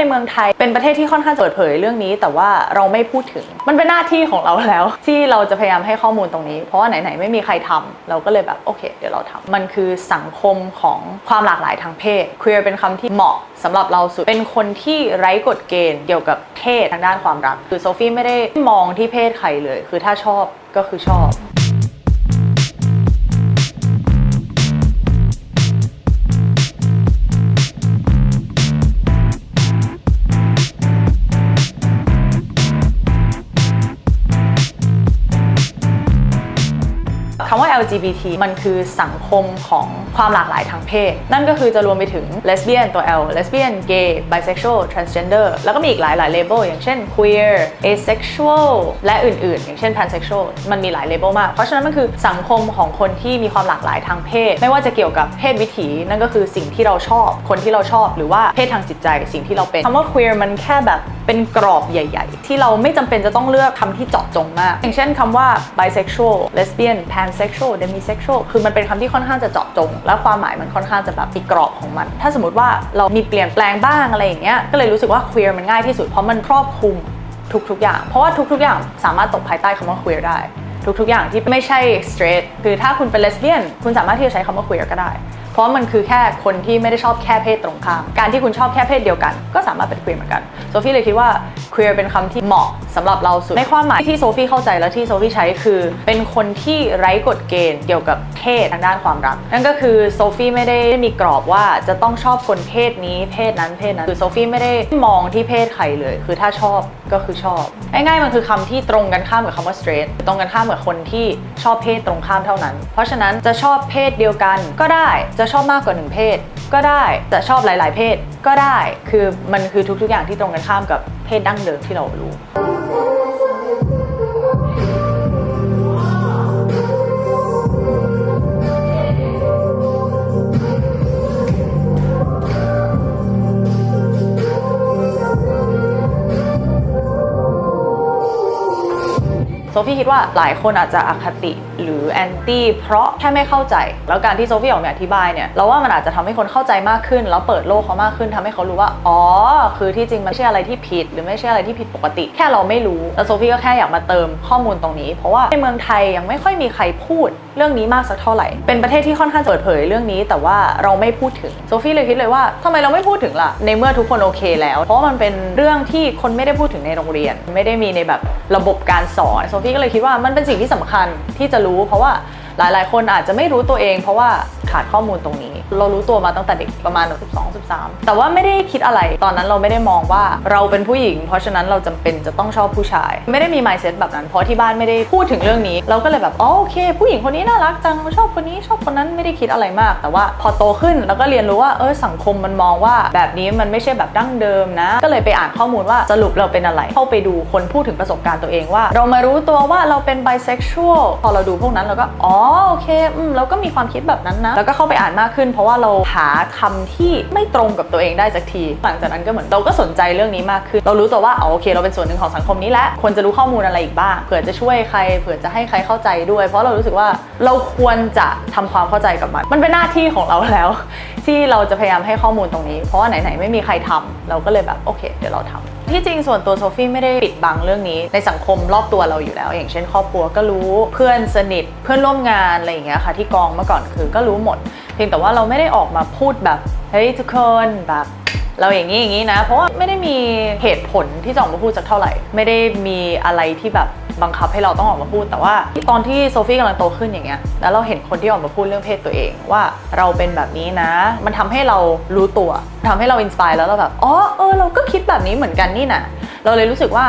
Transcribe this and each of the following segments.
ในเมืองไทยเป็นประเทศที่ค่อนข้างเปิดเผยเรื่องนี้ แต่ว่าเราไม่พูดถึง มันเป็นหน้าที่ของเราแล้ว ที่เราจะพยายามให้ข้อมูลตรงนี้ เพราะว่าไหนๆไม่มีใครทำเราก็เลยแบบโอเค เดี๋ยวเราทำมันคือสังคมของความหลากหลายทางเพศ queer เป็นคำที่เหมาะสำหรับเราสุด เป็นคนที่ไร้กฎเกณฑ์เกี่ยวกับเพศทางด้านความรัก คือโซฟี่ไม่ได้มองที่เพศใครเลย คือถ้าชอบก็คือชอบ คำว่า LGBT มันคือสังคมของความหลากหลายทางเพศ นั่นก็คือจะรวมไปถึง lesbian ตัว L lesbian gay bisexual transgender แล้วก็มีอีกหลายหลาย label อย่างเช่น queer asexual และอื่นๆ อย่างเช่น pansexual มันมีหลาย label มาก เพราะฉะนั้นมันคือสังคมของคนที่มีความหลากหลายทางเพศ ไม่ว่าจะเกี่ยวกับเพศวิถี นั่นก็คือสิ่งที่เราชอบ คนที่เราชอบหรือว่าเพศทางจิตใจสิ่งที่เราเป็นคำว่า queer มันแค่แบบ เป็นกรอบใหญ่ ๆ ที่เราไม่จำเป็นจะต้องเลือกคำที่เจาะจงมาก อย่างเช่นคำว่า bisexual lesbian pansexual demisexual คือมันเป็นคำที่ค่อนข้างจะเจาะจง และความหมายมันค่อนข้างจะแบบมีกรอบของมัน ถ้าสมมติว่าเรามีเปลี่ยนแปลงบ้างอะไรอย่างเงี้ยก็เลยรู้สึกว่า queer มันง่ายที่สุดเพราะมันครอบคลุมทุกๆอย่าง เพราะว่าทุกๆอย่างสามารถตกภายใต้คำว่า queer ได้ทุกๆอย่างที่ไม่ใช่ straight คือถ้าคุณเป็น lesbian คุณสามารถที่จะใช้คำว่า queer ก็ได้ ราะมันคือแค่คนที่ไม่ได้ชอบแค่เพศตรงข้าม การที่คุณชอบแค่เพศเดียวกัน ก็สามารถเป็น queer เหมือนกัน โซฟี่เลยคิดว่า queer เป็นคำที่เหมาะสำหรับเราสุด ในความหมายที่โซฟี่เข้าใจและที่โซฟี่ใช้คือ เป็นคนที่ไร้กฎเกณฑ์เกี่ยวกับเพศทางด้านความรัก นั่นก็คือโซฟี่ไม่ได้มีกรอบว่าจะต้องชอบคนเพศนี้เพศนั้นเพศนั้นคือโซฟี่ไม่ได้มองที่เพศใครเลย คือถ้าชอบก็คือชอบ ง่ายๆมันคือคำที่ตรงกันข้ามกับคำว่า straight ตรงกันข้ามกับคนที่ชอบเพศตรงข้ามเท่านั้น เพราะฉะนั้นจะชอบเพศเดียวกันก็ได้จะชอบมากกว่าหนึ่งเพศ ก็ได้จะชอบหลาย ๆ เพศก็ได้ คือมันคือทุกๆอย่างที่ตรงกันข้ามกับเพศดั้งเดิมที่เรารู้ ฟี่คิดว่าหลายคนอาจจะอคติหรือแอนตี้เพราะแค่ไม่เข้าใจ แล้วการที่โซฟี่ออกมาอธิบายเนี่ยเราว่ามันอาจจะทำให้คนเข้าใจมากขึ้น แล้วเปิดโลกเขามากขึ้นทำให้เขารู้ว่าอ๋อคือที่จริงมันไม่ใช่อะไรที่ผิด หรือไม่ใช่อะไรที่ผิดปกติ แค่เราไม่รู้แล้วโซฟี่ก็แค่อยากมาเติมข้อมูลตรงนี้ เพราะว่าในเมืองไทยยังไม่ค่อยมีใครพูดเรื่องนี้มากสักเท่าไหร่ เป็นประเทศที่ค่อนข้างเปิดเผยเรื่องนี้ แต่ว่าเราไม่พูดถึงโซฟี่เลยคิดเลยว่าทำไมเราไม่พูดถึงล่ะในเมื่อทุกคนโอเคแล้ว เพราะมันเป็นเรื่องที่คนไม่ได้พูดถึงในโรงเรียน ไม่ได้มีในแบบระบบการสอนโซฟีก็เลยคิดว่ามันเป็นสิ่งที่สำคัญที่จะรู้ เพราะว่าหลาย ๆ คนอาจจะไม่รู้ตัวเอง เพราะว่า ขาดข้อมูลตรงนี้ เรารู้ตัวมาตั้งแต่เด็กประมาณ 12 13 แต่ว่าไม่ได้คิดอะไรตอนนั้นเราไม่ได้มองว่าเราเป็นผู้หญิง เพราะฉะนั้นเราจำเป็นจะต้องชอบผู้ชาย ไม่ได้มี mindset แบบนั้น เพราะที่บ้านไม่ได้พูดถึงเรื่องนี้ เราก็เลยแบบอ๋อโอเค ผู้หญิงคนนี้น่ารักจังชอบคนนี้ชอบคนนั้นไม่ได้คิดอะไรมาก แต่ว่าพอโตขึ้นแล้วก็เรียนรู้ว่าเออสังคมมันมองว่าแบบนี้มันไม่ใช่แบบดั้งเดิมนะ ก็เลยไปอ่านข้อมูลว่าสรุปเราเป็นอะไร เข้าไปดูคนพูดถึงประสบการณ์ตัวเองว่า เรามารู้ตัวว่าเราเป็น bisexual พอเราดูพวกนั้นเราก็อ๋อโอเคอืมเราก็มีความคิดแบบนั้นนะแล้วก็เข้าไปอ่านมากขึ้น เพราะว่าเราหาคำที่ไม่ตรงกับตัวเองได้สักที หลังจากนั้นก็เหมือนเราก็สนใจเรื่องนี้มากขึ้น เรารู้ตัวว่าอ๋อโอเค เราเป็นส่วนหนึ่งของสังคมนี้และควรจะรู้ข้อมูลอะไรอีกบ้างเผื่อจะช่วยใครเผื่อจะให้ใครเข้าใจด้วย เพราะเรารู้สึกว่าเราควรจะทำความเข้าใจกับมัน มันเป็นหน้าที่ของเราแล้ว ที่เราจะพยายามให้ข้อมูลตรงนี้ เพราะว่าไหนๆไม่มีใครทำเราก็เลยแบบโอเค เดี๋ยวเราทำ ที่จริงส่วนตัวโซฟี่ไม่ได้ปิดบังเรื่องนี้ในสังคมรอบตัวเราอยู่แล้ว อย่างเช่น ครอบครัวก็รู้เพื่อนสนิทเพื่อนร่วมงานอะไรอย่างเงี้ยค่ะที่กองเมื่อก่อนคือก็รู้หมด เพียงแต่ว่าเราไม่ได้ออกมาพูดแบบเฮ้ยทุกคนแบบ เราอย่างนี้อย่างนี้นะ เพราะว่าไม่ได้มีเหตุผลที่จะออกมาพูดสักเท่าไหร่ ไม่ได้มีอะไรที่แบบบังคับให้เราต้องออกมาพูด แต่ว่าตอนที่โซฟี่กำลังโตขึ้นอย่างเงี้ยแล้วเราเห็นคนที่ออกมาพูดเรื่องเพศตัวเอง ว่าเราเป็นแบบนี้นะ มันทำให้เรารู้ตัวทำให้เราอินสปายแล้วเราแบบอ๋อเออเราก็คิดแบบนี้เหมือนกันนี่นะเราเลยรู้สึกว่า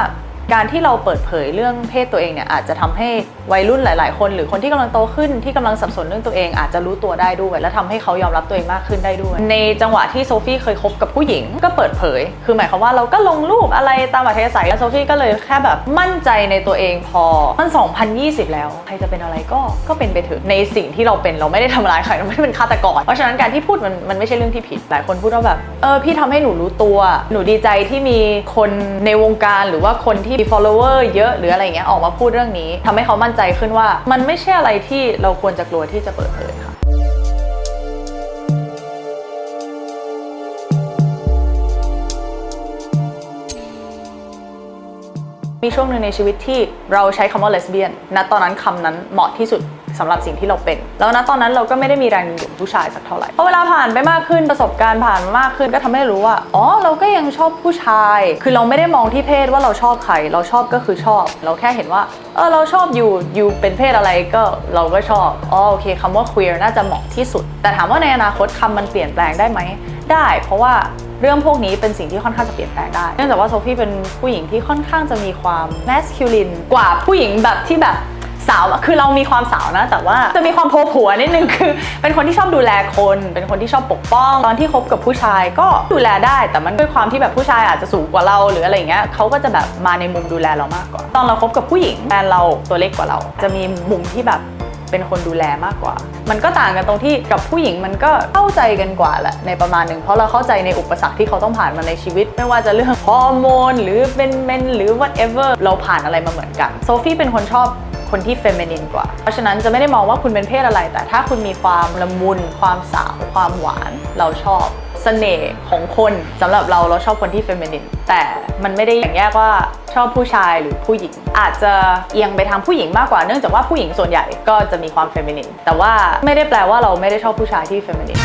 การที่เราเปิดเผยเรื่องเพศตัวเองเนี่ยอาจจะทำให้ วัยรุ่นหลาย ๆ คน หรือคนที่กำลังโตขึ้นที่กำลังสับสนเรื่องตัวเองอาจจะรู้ตัวได้ด้วย และทำให้เขายอมรับตัวเองมากขึ้นได้ด้วย ในจังหวะที่โซฟี่เคยคบกับผู้หญิงก็เปิดเผย คือหมายความว่าเราก็ลงรูปอะไรตามอัธยาศัยแล้วโซฟี่ก็เลยแค่แบบมั่นใจในตัวเองพอมัน 2020 แล้ว ใครจะเป็นอะไรก็ก็เป็นไปเถอะในสิ่งที่เราเป็นเราไม่ได้ทำร้ายใครเราไม่ได้เป็นฆาตกรเพราะฉะนั้นการที่พูดมันมันไม่ใช่เรื่องที่ผิดหลายคนพูดว่าแบบเออพี่ทำให้หนูรู้ตัว หนูดีใจที่มีคนในวงการหรือว่าคนที่มี follower เยอะหรืออะไรเงี้ยออกมาพูดเรื่องนี้ทำให้เขามั่นใจจขึ้นว่ามันไม่ใช่อะไรที่เราควรจะกลัวที่จะเปิดเผยค่ะมีช่วงหนึ่งในชีวิตที่เราใช้คำว่าเลสเบี้ยนณตอนนั้นคำนั้นเหมาะที่สุด สำหรับสิ่งที่เราเป็น แล้วณตอนนั้นเราก็ไม่ได้มีแรงดึงดูดผู้ชายสักเท่าไหร่พอเวลาผ่านไปมากขึ้นประสบการณ์ผ่านมามากขึ้นก็ทำให้รู้ว่าอ๋อเราก็ยังชอบผู้ชาย คือเราไม่ได้มองที่เพศว่าเราชอบใครเราชอบก็คือชอบ เราแค่เห็นว่าเออเราชอบอยู่อยู่เป็นเพศอะไรก็เราก็ชอบอ๋อโอเคคำว่า queer น่าจะเหมาะที่สุด แต่ถามว่าในอนาคตคำมันเปลี่ยนแปลงได้ไหมได้ เพราะว่าเรื่องพวกนี้เป็นสิ่งที่ค่อนข้างจะเปลี่ยนแปลงได้ เนื่องจากว่าโซฟี่เป็นผู้หญิงที่ค่อนข้างจะมีความ masculine กว่าผู้หญิงแบบที่แบบ สาวคือเรามีความสาวนะ แต่ว่าจะมีความโผผัวนิดนึงคือ เป็นคนที่ชอบดูแลคน เป็นคนที่ชอบปกป้อง ตอนที่คบกับผู้ชายก็ดูแลได้ แต่มันด้วยความที่แบบผู้ชายอาจจะสูงกว่าเราหรืออะไรอย่างเงี้ยเขาก็จะแบบมาในมุมดูแลเรามากกว่า ตอนเราคบกับผู้หญิงแฟนเราตัวเล็กกว่าเรา จะมีมุมที่แบบเป็นคนดูแลมากกว่า มันก็ต่างกันตรงที่กับผู้หญิงมันก็เข้าใจกันกว่าแหละในประมาณหนึ่งเพราะเราเข้าใจในอุปสรรคที่เขาต้องผ่านมาในชีวิต ไม่ว่าจะเรื่องฮอร์โมนหรือเป็นเมนหรือ whatever เราผ่านอะไรมาเหมือนกัน โซฟี่เป็นคนชอบ คนที่เฟมินินกว่า เพราะฉะนั้นจะไม่ได้มองว่าคุณเป็นเพศอะไร แต่ถ้าคุณมีความละมุน ความสาว ความหวาน เราชอบเสน่ห์ของคนสำหรับเราเราชอบคนที่เฟมินินแต่มันไม่ได้อย่างแยกว่าชอบผู้ชายหรือผู้หญิง อาจจะเอียงไปทางผู้หญิงมากกว่าเนื่องจากว่าผู้หญิงส่วนใหญ่ก็จะมีความเฟมินินแต่ว่าไม่ได้แปลว่าเราไม่ได้ชอบผู้ชายที่เฟมินิน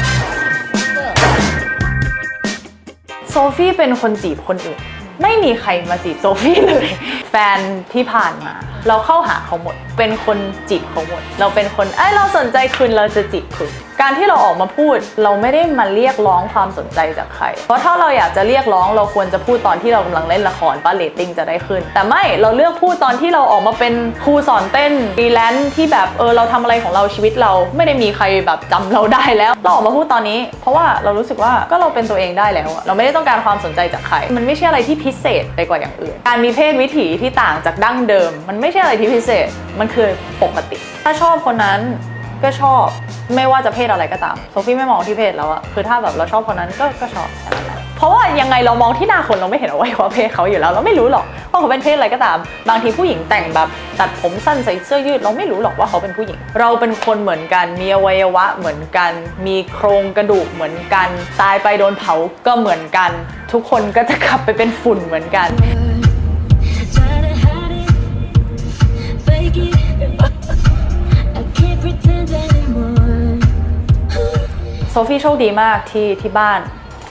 โซฟี่เป็นคนจีบคนอื่น ไม่มีใครมาจีบโซฟี่เลย แฟนที่ผ่านมา เราเข้าหาเขาหมด เป็นคนจีบเขาหมด เราเป็นคนไอ้ยเราสนใจคุณเราจะจีบคุณ การที่เราออกมาพูดเราไม่ได้มาเรียกร้องความสนใจจากใคร เพราะถ้าเราอยากจะเรียกร้องเราควรจะพูดตอนที่เรากำลังเล่นละครป้าเรตติ้งจะได้ขึ้น แต่ไม่เราเลือกพูดตอนที่เราออกมาเป็นครูสอนเต้นฟรีแลนซ์ที่แบบเออเราทำอะไรของเราชีวิตเราไม่ได้มีใครแบบจำเราได้แล้วเราออกมาพูดตอนนี้ เพราะว่าเรารู้สึกว่าก็เราเป็นตัวเองได้แล้ว เราไม่ได้ต้องการความสนใจจากใคร มันไม่ใช่อะไรที่พิเศษไปกว่าอย่างอื่น การมีเพศวิถีที่ต่างจากดั้งเดิม มันไม่ใช่อะไรที่พิเศษมันคือปกติ ถ้าชอบคนนั้น ก็ชอบไม่ว่าจะเพศอะไรก็ตามโซฟี่ไม่มองที่เพศแล้วอะคือถ้าแบบเราชอบคนนั้นก็ก็ชอบแค่นั้นแหละเพราะว่ายังไงเรามองที่หน้าคนเราไม่เห็นอวัยวะเพศเขาอยู่แล้ว เราไม่รู้หรอกว่าเขาเป็นเพศอะไรก็ตาม บางทีผู้หญิงแต่งแบบตัดผมสั้นใส่เสื้อยืดเราไม่รู้หรอกว่าเขาเป็นผู้หญิง เราเป็นคนเหมือนกันมีอวัยวะเหมือนกัน มีโครงกระดูกเหมือนกัน ตายไปโดนเผาก็เหมือนกัน ทุกคนก็จะกลับไปเป็นฝุ่นเหมือนกัน โซฟี่โชคดีมากที่ที่บ้าน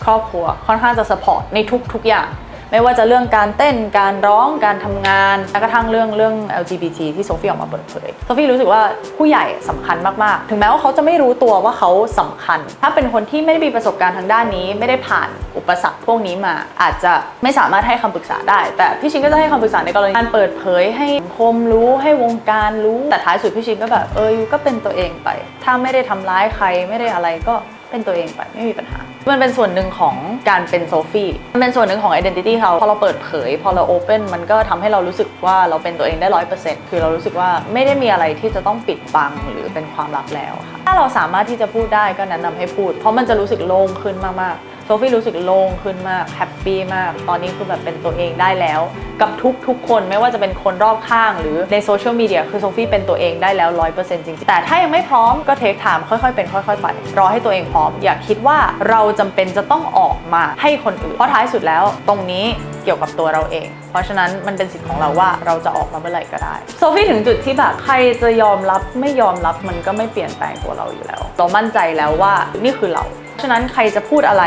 ครอบครัวค่อนข้างจะสปอร์ตในทุกทุกอย่าง ไม่ว่าจะเรื่องการเต้นการร้องการทำงานแม้กระทั่งเรื่องเรื่อง LGBT ที่โซฟี่ออกมาเปิดเผยโซฟี่รู้สึกว่าผู้ใหญ่สำคัญมากๆ ถึงแม้ว่าเขาจะไม่รู้ตัวว่าเขาสำคัญ ถ้าเป็นคนที่ไม่ได้มีประสบการณ์ทางด้านนี้ ไม่ได้ผ่านอุปสรรคพวกนี้มา อาจจะไม่สามารถให้คำปรึกษาได้ แต่พี่ชินก็จะให้คำปรึกษาในกรณีการเปิดเผยให้สังคมรู้ให้วงการรู้แต่ท้ายสุดพี่ชินก็แบบเออยูก็เป็นตัวเองไป ถ้าไม่ได้ทำร้ายใครไม่ได้อะไรก็เป็นตัวเองไปไม่มีปัญหา มันเป็นส่วนหนึ่งของการเป็นโซฟี่มันเป็นส่วนหนึ่งของ identity เขาพอเราเปิดเผย พอเราโอเ e นมันก็ทำให้เรารู้สึกว่าเราเป็นตัวเองได้ร้อยเปอร์เซ็นต์คือเรารู้สึกว่าไม่ได้มีอะไรที่จะต้องปิดบังหรือเป็นความลับแล้วค่ะถ้าเราสามารถที่จะพูดได้ก็แนะนำให้พูด เพราะมันจะรู้สึกโล่งขึ้นมากๆ โซฟี่รู้สึกโล่งขึ้นมากแฮปปี้มาก ตอนนี้คือแบบเป็นตัวเองได้แล้ว กับทุกทุกๆคนไม่ว่าจะเป็นคนรอบข้าง หรือในโซเชียลมีเดียคือโซฟี่เป็นตัวเองได้แล้ว100%จริงๆ แต่ถ้ายังไม่พร้อมก็เทคไทม์ค่อยๆ เป็นค่อยๆไปรอให้ตัวเองพร้อม อย่าคิดว่าเราจำเป็นจะต้องออกมาให้คนอื่น เพราะท้ายสุดแล้วตรงนี้เกี่ยวกับตัวเราเอง เพราะฉะนั้นมันเป็นสิทธิ์ของเราว่าเราจะออกมาเมื่อไหร่ก็ได้ โซฟี่ถึงจุดที่แบบใครจะยอมรับไม่ยอมรับมันก็ไม่เปลี่ยนแปลงตัวเราอยู่แล้ว เรามั่นใจแล้วว่านี่คือเรา ฉะนั้นใครจะพูดอะไร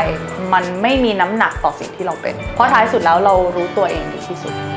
มันไม่มีน้ำหนักต่อสิ่งที่เราเป็น เพราะท้ายสุดแล้วเรารู้ตัวเองดีที่สุด